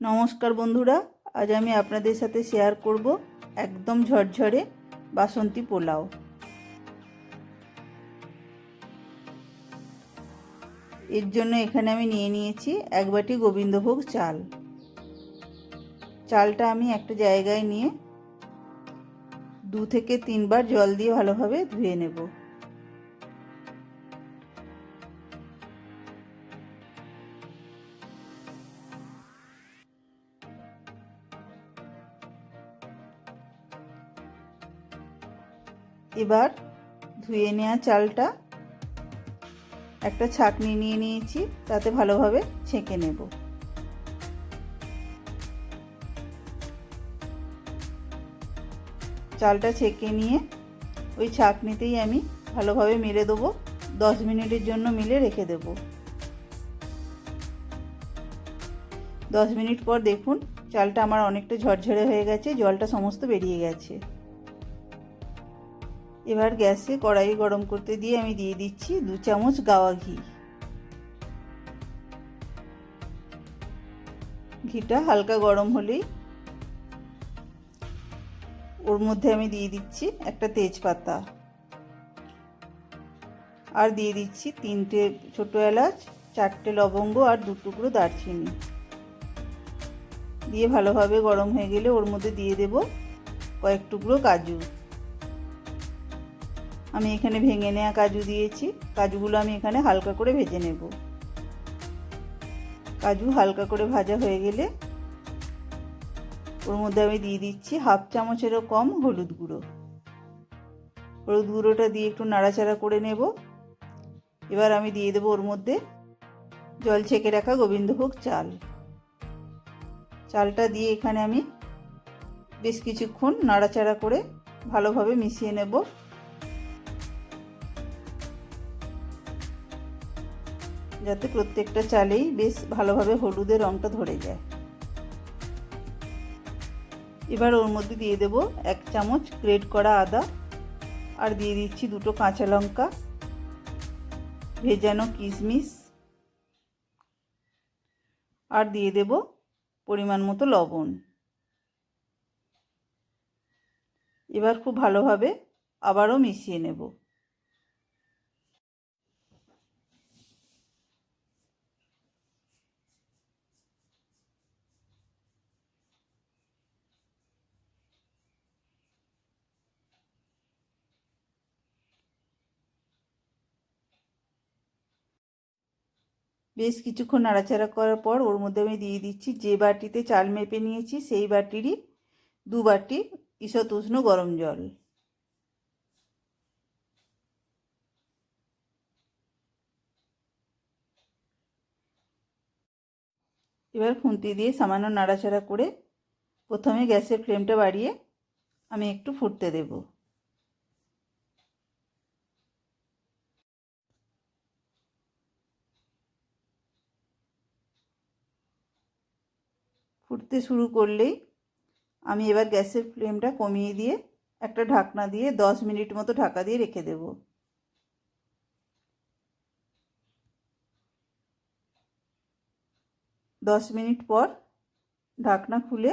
নমস্কার বন্ধুরা, আজ আমি আপনাদের সাথে শেয়ার করব একদম ঝরঝরে বাসন্তী পোলাও। এর জন্য এখানে আমি নিয়ে নিয়েছি এক বাটি গোবিন্দভোগ চাল। চালটা আমি একটা জায়গায় নিয়ে দু থেকে তিনবার জল দিয়ে ভালোভাবে ধুয়ে নেব। এবার ধুয়ে নেওয়া চালটা একটা ছাকনি নিয়ে নিয়েছি, তাতে ভালোভাবে ছেঁকে নেব। চালটা ছেঁকে নিয়ে ওই ছাকনিতেই আমি ভালোভাবে মেরে দেবো, দশ মিনিটের জন্য মিলে রেখে দেব। দশ মিনিট পর দেখুন, চালটা আমার অনেকটা ঝরঝরে হয়ে গেছে, জলটা সমস্ত বেরিয়ে গেছে। এবার গ্যাসে কড়াই গরম করতে দিয়ে আমি দিয়ে দিচ্ছি দু চামচ গাওয়া ঘি। ঘিটা হালকা গরম হলেই ওর মধ্যে আমি দিয়ে দিচ্ছি একটা তেজপাতা। আর দিয়ে দিচ্ছি তিনটে ছোটো এলাচ, চারটে লবঙ্গ আর দু টুকরো দারচিনি। দিয়ে ভালোভাবে গরম হয়ে গেলে ওর মধ্যে দিয়ে দেব কয়েক টুকরো কাজু। আমি এখানে ভেঙে নেওয়া কাজু দিয়েছি। কাজুগুলো আমি এখানে হালকা করে ভেজে নেব। কাজু হালকা করে ভাজা হয়ে গেলে ওর মধ্যে আমি দিয়ে দিচ্ছি হাফ চামচেরও কম হলুদ গুঁড়ো। হলুদ গুঁড়োটা দিয়ে একটু নাড়াচাড়া করে নেব। এবার আমি দিয়ে দেবো ওর মধ্যে জল ছেঁকে রাখা গোবিন্দভোগ চাল। চালটা দিয়ে এখানে আমি বেশ কিছুক্ষণ নাড়াচাড়া করে ভালোভাবে মিশিয়ে নেব। যাতে প্রত্যেকটা চালেই বেশ ভালোভাবে হলুদের রঙটা ধরে যায়। এবার ওর মধ্যে দিয়ে দেব এক চামচ গ্রেট করা আদা আর দিয়ে দিচ্ছি দুটো কাঁচা লঙ্কা, ভেজানো কিশমিশ আর দিয়ে দেব পরিমাণ মতো লবণ। এবার খুব ভালোভাবে আবারও মিশিয়ে নেব। বেশ কিছুক্ষণ নাড়াচাড়া করার পর ওর মধ্যে আমি দিয়ে দিচ্ছি যে বাটিতে চাল মেপে নিয়েছি, সেই বাটিরই দু বাটি ঈষৎ উষ্ণ গরম জল। এবার খুন্তি দিয়ে সামান্য নাড়াচাড়া করে প্রথমে গ্যাসের ফ্লেমটা বাড়িয়ে আমি একটু ফুটতে দেবো। ফুটতে শুরু করলেই আমি এবার গ্যাসের ফ্লেমটা কমিয়ে দিয়ে একটা ঢাকনা দিয়ে দশ মিনিট মতো ঢাকা দিয়ে রেখে দেব। দশ মিনিট পর ঢাকনা খুলে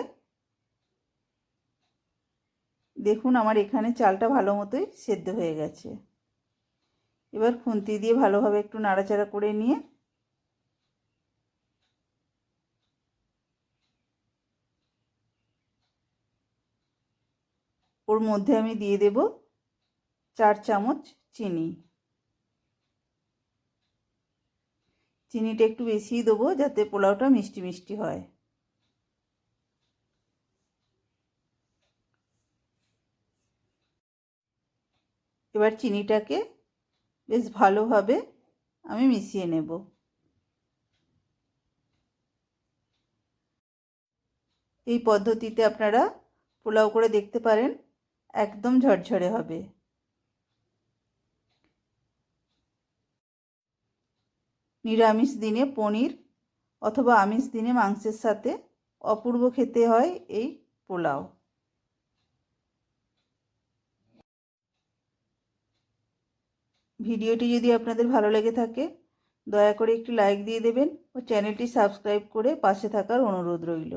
দেখুন আমার এখানে চালটা ভালো মতোই সেদ্ধ হয়ে গেছে। এবার খুন্তি দিয়ে ভালোভাবে একটু নাড়াচাড়া করে নিয়ে ওর মধ্যে আমি দিয়ে দেব চার চামচ চিনি। চিনিটা একটু বেশিই দেবো যাতে পোলাওটা মিষ্টি মিষ্টি হয়। এবার চিনিটাকে বেশ ভালোভাবে আমি মিশিয়ে নেব। এই পদ্ধতিতে আপনারা পোলাও করে দেখতে পারেন। একদম ঝরঝরে হবে। নিরামিষ দিনে পনির অথবা আমিষ দিনে মাংসের সাথে অপূর্ব খেতে হয় এই পোলাও। ভিডিওটি যদি আপনাদের ভালো লেগে থাকে, দয়া করে একটি লাইক দিয়ে দেবেন ও চ্যানেলটি সাবস্ক্রাইব করে পাশে থাকার অনুরোধ রইল।